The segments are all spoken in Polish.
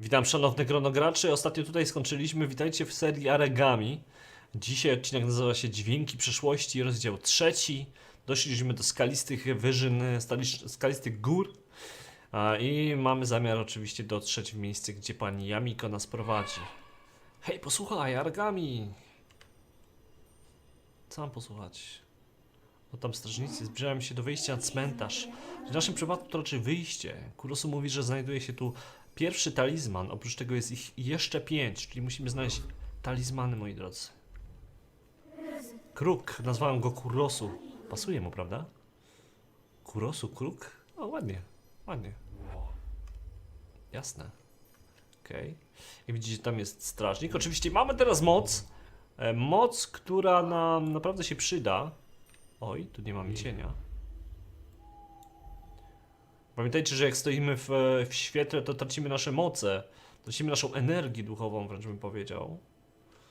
Witam szanownych gronograczy. Ostatnio tutaj skończyliśmy. Witajcie w serii Aregami. Dzisiaj odcinek nazywa się Dźwięki Przeszłości, rozdział trzeci. Doszliśmy do skalistych wyżyn, skalistych gór. I mamy zamiar oczywiście dotrzeć w miejsce, gdzie pani Yamiko nas prowadzi. Hej, posłuchaj, Aragami! Co mam posłuchać? O tam strażnicy zbliżają się do wyjścia na cmentarz. W naszym przypadku to raczej wyjście. Kurosu mówi, że znajduje się tu pierwszy talizman. Oprócz tego jest ich jeszcze pięć, czyli musimy znaleźć talizmany, moi drodzy. Kruk, nazwałem go Kurosu. Pasuje mu, prawda? Kurosu, kruk? O, ładnie, ładnie. Jasne. Okej. Jak widzicie, tam jest strażnik. Oczywiście mamy teraz moc. E, moc, która nam naprawdę się przyda. Oj, tu nie mamy cienia. Pamiętajcie, że jak stoimy w, w świetle, to tracimy nasze moce. Tracimy naszą energię duchową, wręcz bym powiedział.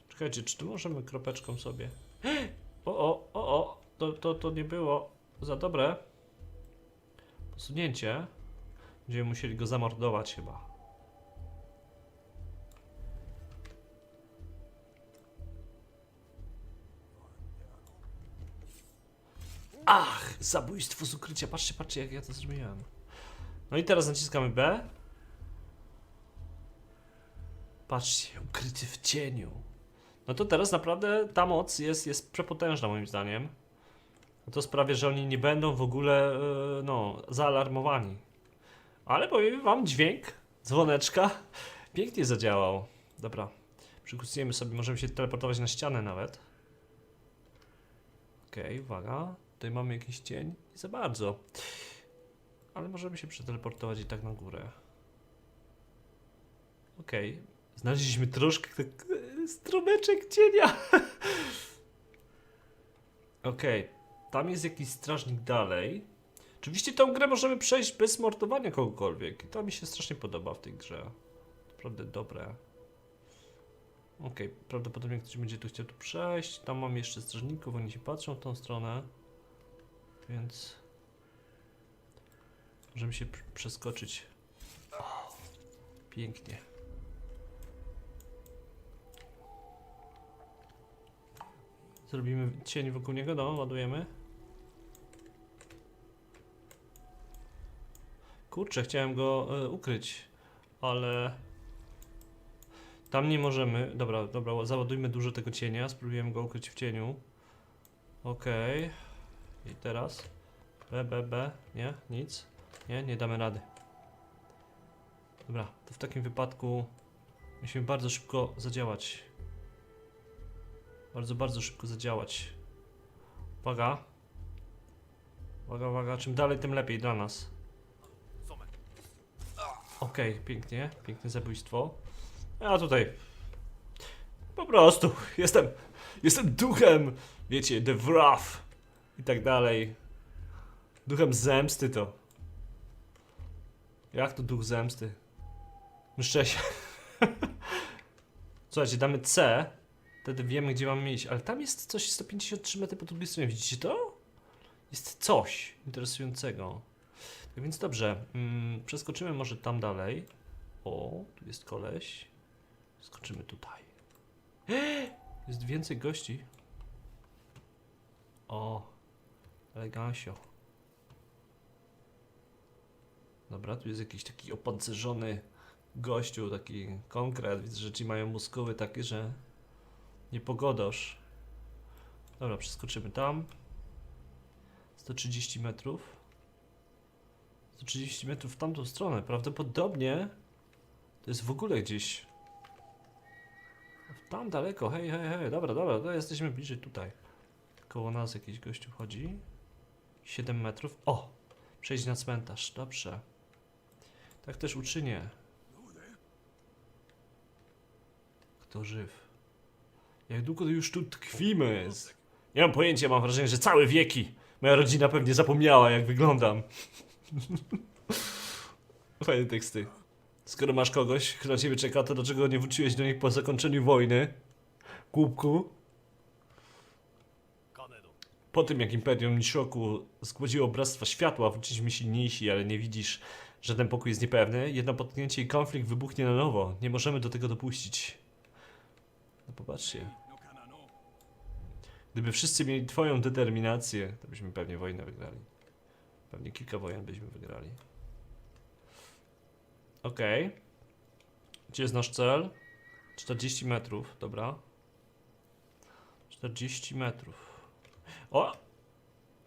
Czekajcie, czy tu możemy kropeczką sobie... O, o, o, o, to, to, to nie było za dobre. Posunięcie. Będziemy musieli go zamordować chyba. Ach, zabójstwo z ukrycia. Patrzcie, patrzcie, jak ja to zrobiłem. No i teraz naciskamy B. Patrzcie, ukryty w cieniu. No to teraz naprawdę ta moc jest, jest przepotężna moim zdaniem. To sprawia, że oni nie będą w ogóle, e, no, zaalarmowani. Ale powiem wam, dźwięk dzwoneczka pięknie zadziałał. Dobra, przykusujemy sobie, możemy się teleportować na ścianę nawet. Okej, uwaga. Tutaj mamy jakiś cień. Nie za bardzo. Ale możemy się przeteleportować i tak na górę. Okej. Znaleźliśmy troszkę tak, e, stromeczek cienia. Okej. Tam jest jakiś strażnik dalej. Oczywiście tą grę możemy przejść bez mordowania kogokolwiek. I to mi się strasznie podoba w tej grze. Naprawdę dobre. Okej, prawdopodobnie ktoś będzie tu chciał tu przejść. Tam mam jeszcze strażników, oni się patrzą w tą stronę. Więc możemy się pr- przeskoczyć. Pięknie. Zrobimy cień wokół niego, no, ładujemy. Kurczę, chciałem go e, ukryć, ale tam nie możemy. Dobra, dobra, załadujmy dużo tego cienia, spróbujemy go ukryć w cieniu. Okej. I teraz? B, B, B. Nie? Nic? Nie? Nie damy rady. Dobra, to w takim wypadku musimy bardzo szybko zadziałać. Bardzo, bardzo szybko zadziałać. Uwaga. Uwaga, uwaga. Czym dalej, tym lepiej dla nas. Okej, pięknie. Piękne zabójstwo. A tutaj... Po prostu. Jestem... Jestem duchem. Wiecie, The Wrath. I tak dalej. Duchem zemsty to. Jak to duch zemsty? Mszczę się. Słuchajcie, damy C. Wtedy wiemy, gdzie mamy iść. Ale tam jest coś 153 metry po drugiej stronie. Widzicie to? Jest coś interesującego. Tak więc dobrze. Mm, przeskoczymy może tam dalej. O, tu jest koleś. Skoczymy tutaj. Jest więcej gości. O, elegancio. Dobra, tu jest jakiś taki opancerzony gościu, taki konkret. Widzę, że ci mają muskuły takie, że nie pogodosz. Dobra, przeskoczymy tam. 130 metrów. 130 metrów w tamtą stronę. Prawdopodobnie to jest w ogóle gdzieś. Tam daleko, hej, hej, hej. Dobra, dobra, to jesteśmy bliżej tutaj. Koło nas jakiś gościu chodzi. 7 metrów. O! Przejść na cmentarz, dobrze. Tak też uczynię. Kto żyw? Jak długo już tu tkwimy? Nie mam pojęcia, mam wrażenie, że całe wieki. Moja rodzina pewnie zapomniała, jak wyglądam. Fajne teksty. Skoro masz kogoś, kto na ciebie czeka, to dlaczego nie wróciłeś do nich po zakończeniu wojny? Głupku. Po tym, jak Imperium Nishoku zgłodziło Bractwa Światła, wróciliśmy silniejsi, ale nie widzisz, że ten pokój jest niepewny. Jedno potknięcie i konflikt wybuchnie na nowo. Nie możemy do tego dopuścić. No popatrzcie. Gdyby wszyscy mieli twoją determinację, to byśmy pewnie wojnę wygrali. Pewnie kilka wojen byśmy wygrali. Okej. Gdzie jest nasz cel? 40 metrów, dobra. 40 metrów. O!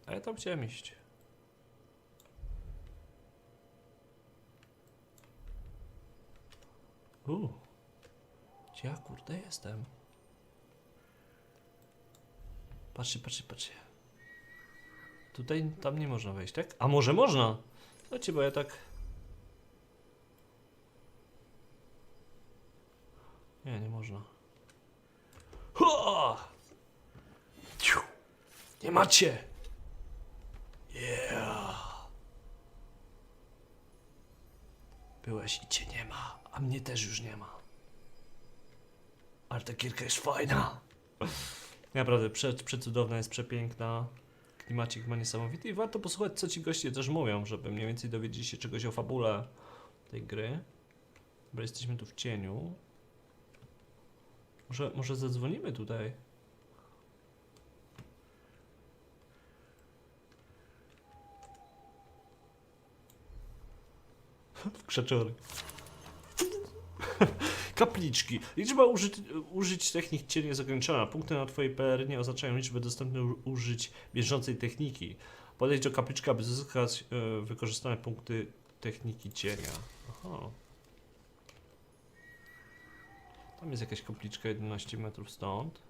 A ja tam chciałem iść. U. Gdzie ja kurde jestem? Patrzcie, patrzcie, patrzcie. Tutaj, tam nie można wejść, tak? A może można? Słuchajcie, bo ja tak... Nie, nie można. Ho! Nie macie! Yeah! Byłeś i cię nie ma, a mnie też już nie ma. Ale ta gierka jest fajna. Naprawdę, prze, przecudowna jest, przepiękna. Klimacik ma niesamowity i warto posłuchać, co ci goście też mówią, żeby mniej więcej dowiedzieć się czegoś o fabule tej gry. Bo jesteśmy tu w cieniu. Może, może zadzwonimy tutaj? W krzaczory. Kapliczki. Liczba użyć, użyć technik cienia jest ograniczona. Punkty na twojej PR nie oznaczają liczby dostępnych użyć bieżącej techniki. Podejdź do kapliczki, aby zyskać e, wykorzystane punkty techniki cienia. Aha. Tam jest jakaś kapliczka 11 metrów stąd.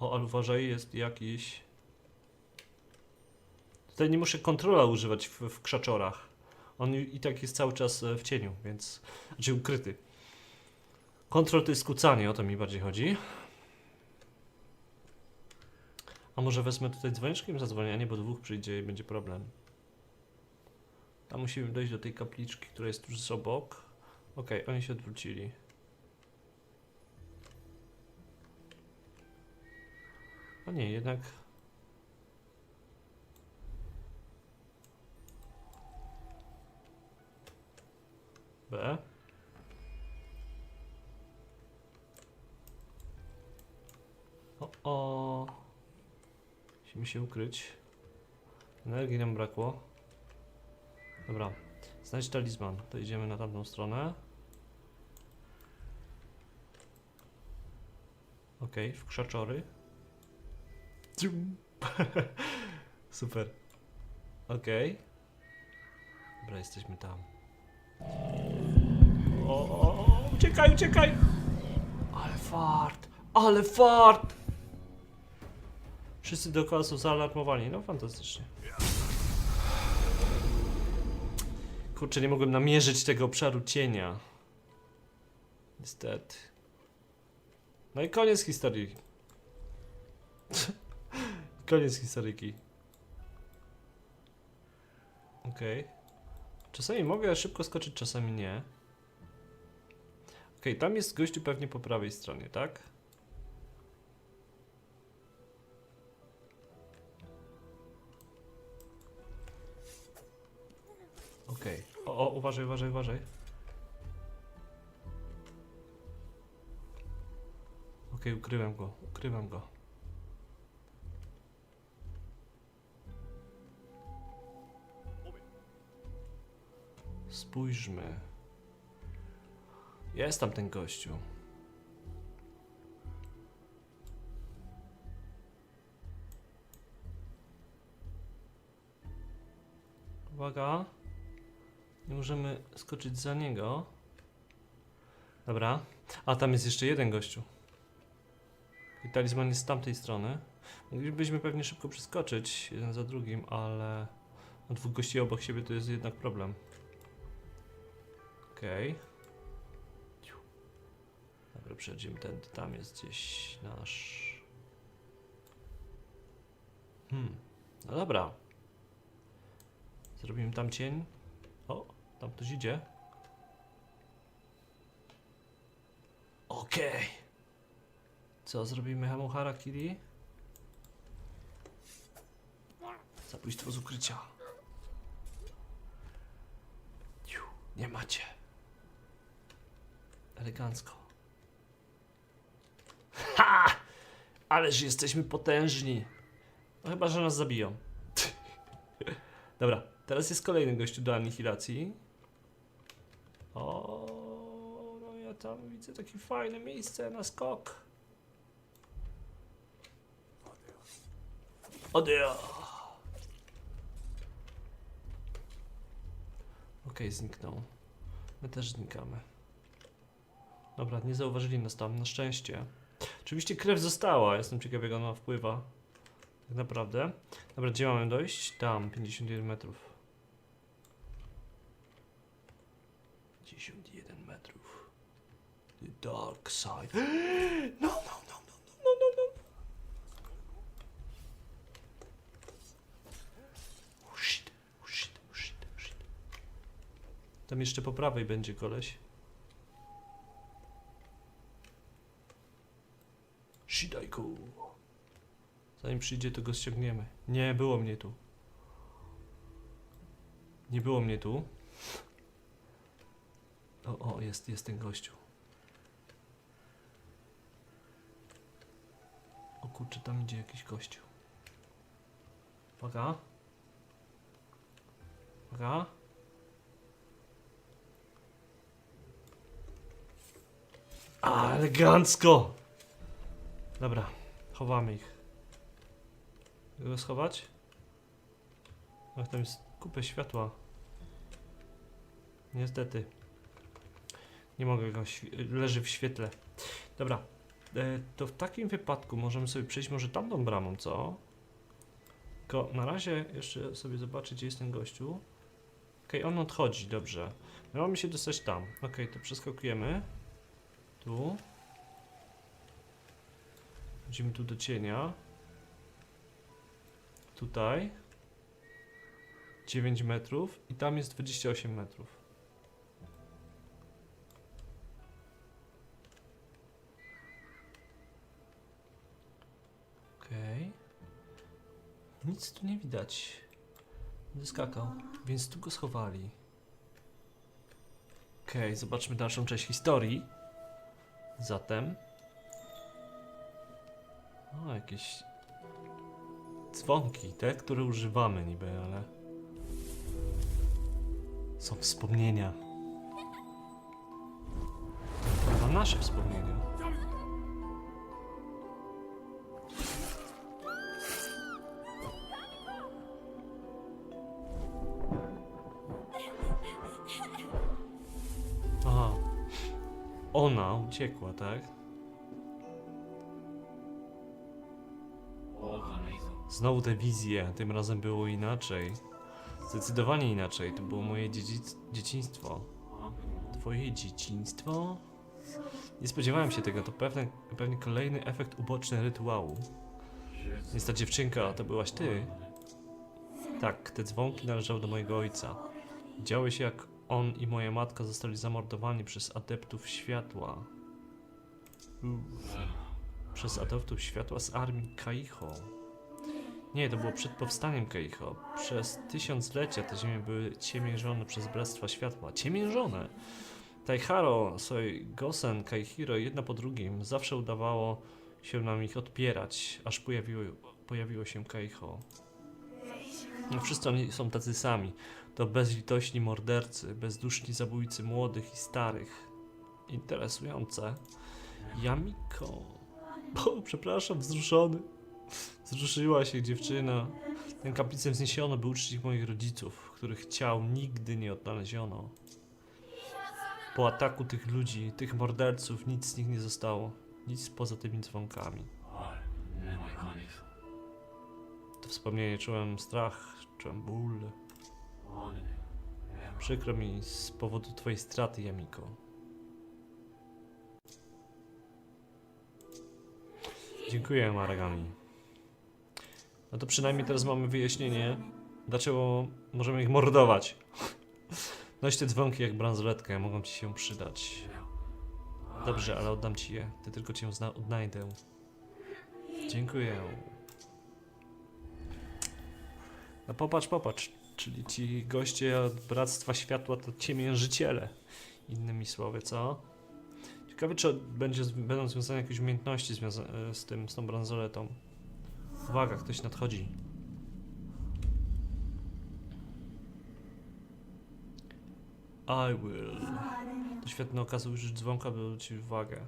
O, ale uważaj, jest jakiś... Tutaj nie muszę kontrola używać w, w krzaczorach. On i i tak jest cały czas e, w cieniu, więc... Znaczy ukryty. Kontrol to jest skłócanie, o to mi bardziej chodzi. A może wezmę tutaj dzwoniczkiem zadzwonienie, bo dwóch przyjdzie i będzie problem. A musimy dojść do tej kapliczki, która jest tuż obok. Okej, oni się odwrócili. A nie, jednak... B. O. Musimy się ukryć. Energii nam brakło. Dobra. Znajdź talizman. To idziemy na tamtą stronę. Okej, w krzaczory. Super. Okej. Dobra, jesteśmy tam. O, o, o, uciekaj, uciekaj! Ale fart! Ale fart! Wszyscy dookoła są zaalarmowani. No fantastycznie. Kurczę, nie mogłem namierzyć tego obszaru cienia. Niestety. No i koniec historii. koniec historyjki. Okej. Czasami mogę szybko skoczyć, czasami nie. Okej, tam jest gościu pewnie po prawej stronie, tak? Okej. O, o, uważaj, uważaj, uważaj. Okej, ukryłem go, ukryłem go. Spójrzmy. Jest tam ten gościu. Uwaga. Nie możemy skoczyć za niego. Dobra. A tam jest jeszcze jeden gościu. I talizman jest z tamtej strony. Moglibyśmy pewnie szybko przeskoczyć jeden za drugim, ale na dwóch gości obok siebie to jest jednak problem. Okej. Ciu. Dobra, przejdziemy ten. Tam jest gdzieś nasz. Hmm. No dobra. Zrobimy tam cień. Tam ktoś idzie. Okej. Co, zrobimy Hamu Harakiri? Zabójstwo z ukrycia. Nie macie. Elegancko. Ha! Ależ jesteśmy potężni. No chyba, że nas zabiją. Dobra, teraz jest kolejny gościu do anihilacji. O, no ja tam widzę takie fajne miejsce na skok. Odio. Okej, zniknął. My też znikamy. Dobra, nie zauważyli nas tam, na szczęście. Oczywiście krew została, jestem ciekaw jak ona wpływa. Tak naprawdę. Dobra, gdzie mamy dojść? Tam, 51 metrów. 51 metrów. The dark side. No, no, no, no, no, no, no, no. Oh shit, oh shit, oh shit, oh shit. Tam jeszcze po prawej będzie koleś. Shidaiku. Zanim przyjdzie, to go ściągniemy. Nie, było mnie tu. Nie było mnie tu. O, o, jest, jest ten gościu. Kurczę, tam idzie jakiś gościu. Uwaga. Uwaga. A, elegancko! Dobra, chowamy ich. Go schować? Ach, tam jest kupę światła. Niestety. Nie mogę go, leży w świetle. Dobra, to w takim wypadku możemy sobie przejść może tamtą bramą, co? Tylko na razie jeszcze sobie zobaczyć, gdzie jest ten gościu. Okej, on odchodzi, dobrze. My mamy się dostać tam. Okej, to przeskakujemy. Tu. Idziemy tu do cienia. Tutaj. 9 metrów i tam jest 28 metrów. Nic tu nie widać. Nie skakał, więc tu go schowali. Okej, zobaczmy dalszą część historii. Zatem. O, jakieś dzwonki, te, które używamy niby, ale są wspomnienia. To nasze wspomnienia. Ona uciekła, tak? Znowu te wizje, tym razem było inaczej. Zdecydowanie inaczej, to było moje dzieciństwo. Twoje dzieciństwo? Nie spodziewałem się tego, to pewne, pewnie kolejny efekt uboczny rytuału. Więc ta dziewczynka, to byłaś ty? Tak, te dzwonki należały do mojego ojca. Działy się jak on i moja matka zostali zamordowani przez adeptów światła. Uff. Przez adeptów światła z armii Kaiho. Nie, to było przed powstaniem Keiho. Przez tysiąclecia te ziemie były ciemiężone przez Bractwa Światła. Ciemiężone! Taiharo, Soi, Gosen, Kaihiro, jedna po drugim, zawsze udawało się nam ich odpierać, aż pojawiło, pojawiło się Keiho. No wszyscy oni są tacy sami. To bezlitośni mordercy, bezduszni zabójcy młodych i starych. Interesujące. Yamiko. O, przepraszam, wzruszony. Wzruszyła się dziewczyna. Ten kaplicem wzniesiono, by uczcić moich rodziców, których ciał nigdy nie odnaleziono. Po ataku tych ludzi, tych morderców, nic z nich nie zostało. Nic poza tymi dzwonkami. To wspomnienie czułem strach, czułem ból. Przykro mi z powodu twojej straty, Jamiko. Dziękuję, Maragami. No to przynajmniej teraz mamy wyjaśnienie, dlaczego możemy ich mordować. Noś te dzwonki jak bransoletkę, mogą ci się przydać. Dobrze, ale oddam ci je. Ty tylko cię odnajdę. Dziękuję. No popatrz, popatrz. Czyli ci goście od Bractwa Światła to ciemiężyciele. Innymi słowy, co? Ciekawe, czy będzie, będą związane jakieś umiejętności e, z tym, z tą bransoletą. Uwaga, ktoś nadchodzi. I will. To świetna okazja użyć dzwonka, by zwrócić uwagę.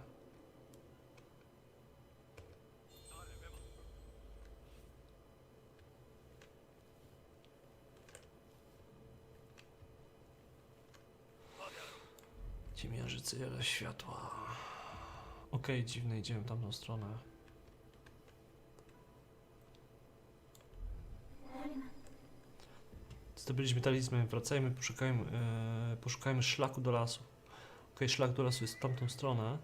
Ciemiężyciele światła. Okej, dziwne, idziemy w tamtą stronę. Zdobyliśmy talizman, wracajmy, poszukajmy, e, poszukajmy szlaku do lasu. Okej, szlak do lasu jest w tamtą stronę.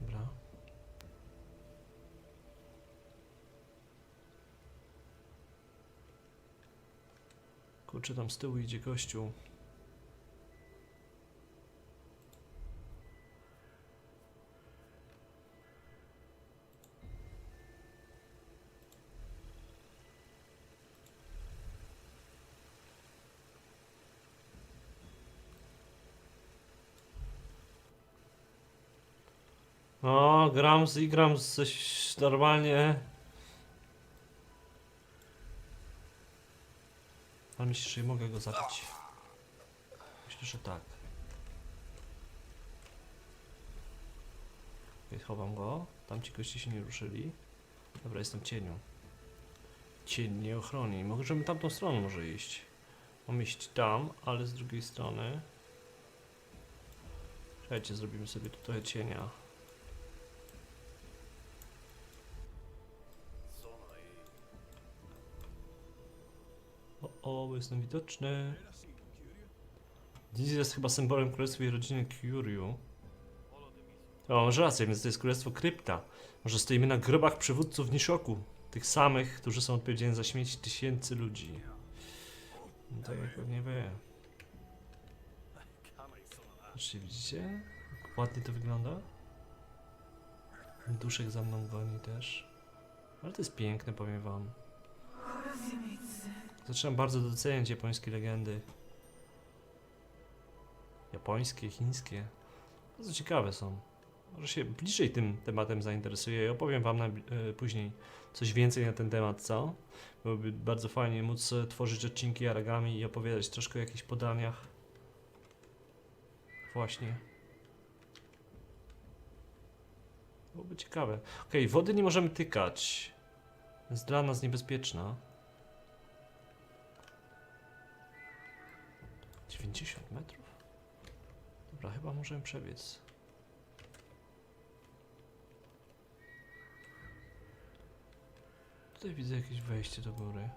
Dobra. Kurczę, tam z tyłu idzie gościu. O, gram z i gram z normalnie. Ale myślisz, że mogę go zabić? Myślę, że tak. Okej, chowam go. Tam ci goście się nie ruszyli. Dobra, jestem cieniu. Cień nie ochroni. Możemy tamtą stroną może iść. Mam iść tam, ale z drugiej strony. Czekajcie, zrobimy sobie tu trochę cienia. O, jestem widoczny. Dziś jest chyba symbolem królestwa i rodziny Kyuryu. O, masz rację, więc to jest królestwo krypta. Może stoimy na grobach przywódców Nishoku. Tych samych, którzy są odpowiedzialni za śmierć tysięcy ludzi. No tak jak pewnie wie. Patrzcie, widzicie? Jak ładnie to wygląda? Duszek za mną goni też. Ale to jest piękne, powiem wam. Zaczynam bardzo doceniać japońskie legendy. Japońskie, chińskie. Bardzo ciekawe są. Może się bliżej tym tematem zainteresuję i opowiem wam na, e, później coś więcej na ten temat, co? Byłoby bardzo fajnie móc e, tworzyć odcinki Aragami i opowiadać troszkę o jakichś podaniach. Właśnie. Byłoby ciekawe. Okej, wody nie możemy tykać. Jest dla nas niebezpieczna. Dobra, chyba możemy przebiec. Tutaj widzę jakieś wejście do góry.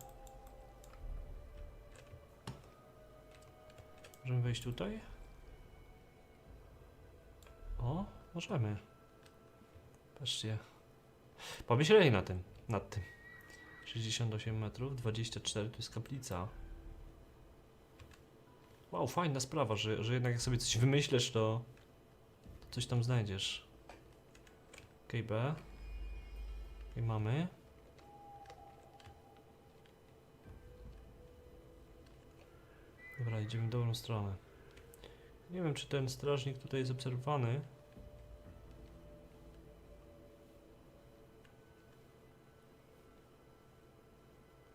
Możemy wejść tutaj? O, możemy. Patrzcie. Pomyśleli na tym, nad tym. 68 metrów, 24 to jest kaplica. Wow, fajna sprawa, że, że jednak jak sobie coś wymyślisz, to, coś tam znajdziesz. Okej, B. Okej, mamy. Dobra, idziemy w dobrą stronę. Nie wiem, czy ten strażnik tutaj jest obserwowany.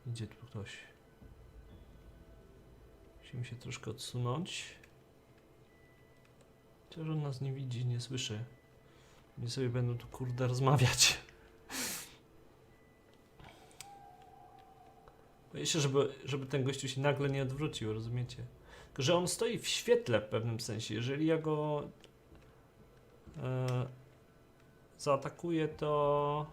Idzie tu ktoś. Musimy się troszkę odsunąć. Chociaż on nas nie widzi, nie słyszy. Nie sobie będą tu kurde rozmawiać. Boję się, żeby, żeby ten gościu się nagle nie odwrócił, rozumiecie? Że on stoi w świetle w pewnym sensie. Jeżeli ja go e, zaatakuję, to...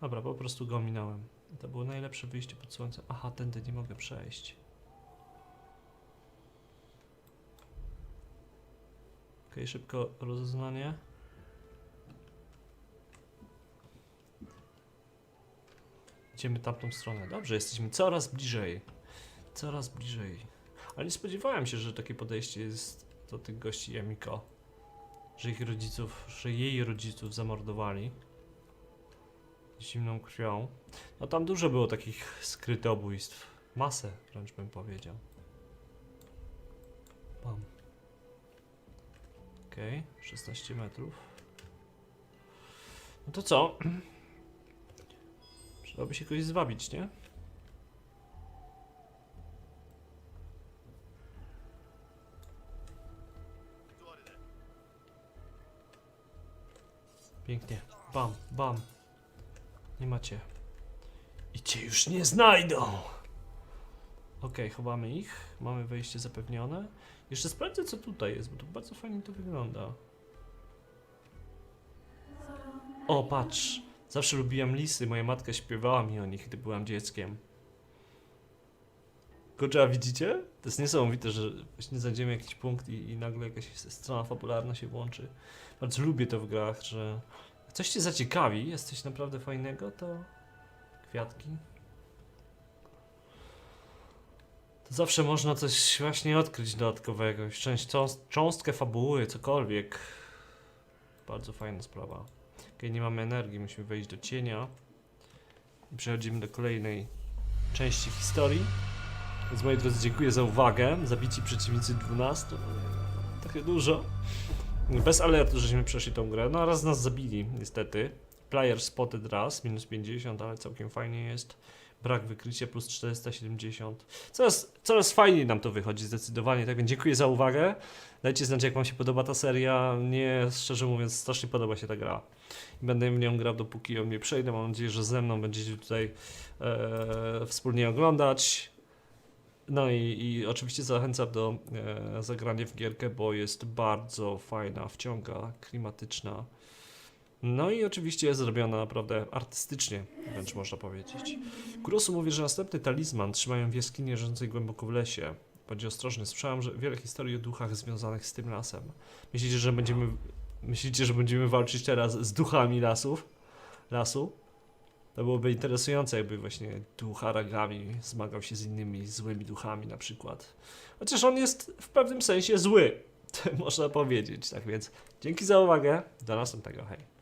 Dobra, po prostu go minąłem. To było najlepsze wyjście pod słońce. Aha, tędy nie mogę przejść. Okej, szybko rozeznanie. Idziemy tamtą stronę. Dobrze, jesteśmy coraz bliżej. Coraz bliżej. Ale nie spodziewałem się, że takie podejście jest do tych gości Yamiko. że ich rodziców, że jej rodziców zamordowali zimną krwią. No tam dużo było takich skrytobójstw. Masę wręcz bym powiedział. Mam. Okej, 16 metrów. No to co? Przydałoby się kogoś zwabić, nie? Pięknie. Bam, bam. Nie macie. Cię już nie znajdą! Okej, chowamy ich. Mamy wejście zapewnione. Jeszcze sprawdzę, co tutaj jest, bo tu bardzo fajnie to wygląda. O, patrz. Zawsze lubiłam lisy. Moja matka śpiewała mi o nich, gdy byłam dzieckiem. Kurczę, a widzicie? To jest niesamowite, że właśnie znajdziemy jakiś punkt i, i nagle jakaś strona fabularna się włączy. Bardzo lubię to w grach, że coś cię zaciekawi, jest coś naprawdę fajnego, to kwiatki. To zawsze można coś właśnie odkryć dodatkowego, część, cząst- cząstkę fabuły, cokolwiek. Bardzo fajna sprawa. Okej, nie mamy energii, musimy wejść do cienia. I przechodzimy do kolejnej części historii. Więc moi drodzy, dziękuję za uwagę. Zabici przeciwnicy 12. Trochę dużo. Bez alertu, żeśmy przeszli tą grę. No raz nas zabili, niestety. Player spotted raz, minus 50, ale całkiem fajnie jest. Brak wykrycia plus 470. Coraz, coraz fajniej nam to wychodzi, zdecydowanie. Tak więc dziękuję za uwagę. Dajcie znać, jak Wam się podoba ta seria. Mnie, szczerze mówiąc, strasznie podoba się ta gra. Będę w nią grał, dopóki ją nie przejdę. Mam nadzieję, że ze mną będziecie tutaj e, wspólnie oglądać. No i, i oczywiście zachęcam do e, zagrania w gierkę, bo jest bardzo fajna, wciąga, klimatyczna. No i oczywiście jest zrobiona naprawdę artystycznie, wręcz można powiedzieć. Kurosu mówi, że następny talizman trzymają w jaskini leżącej głęboko w lesie. Bądź ostrożny, słyszałem, że wiele historii o duchach związanych z tym lasem. Myślicie, że będziemy, myślicie, że będziemy walczyć teraz z duchami lasów? Lasu? To byłoby interesujące, jakby właśnie duch Aragami zmagał się z innymi złymi duchami na przykład. Chociaż on jest w pewnym sensie zły, można powiedzieć. Tak więc dzięki za uwagę, do następnego, hej.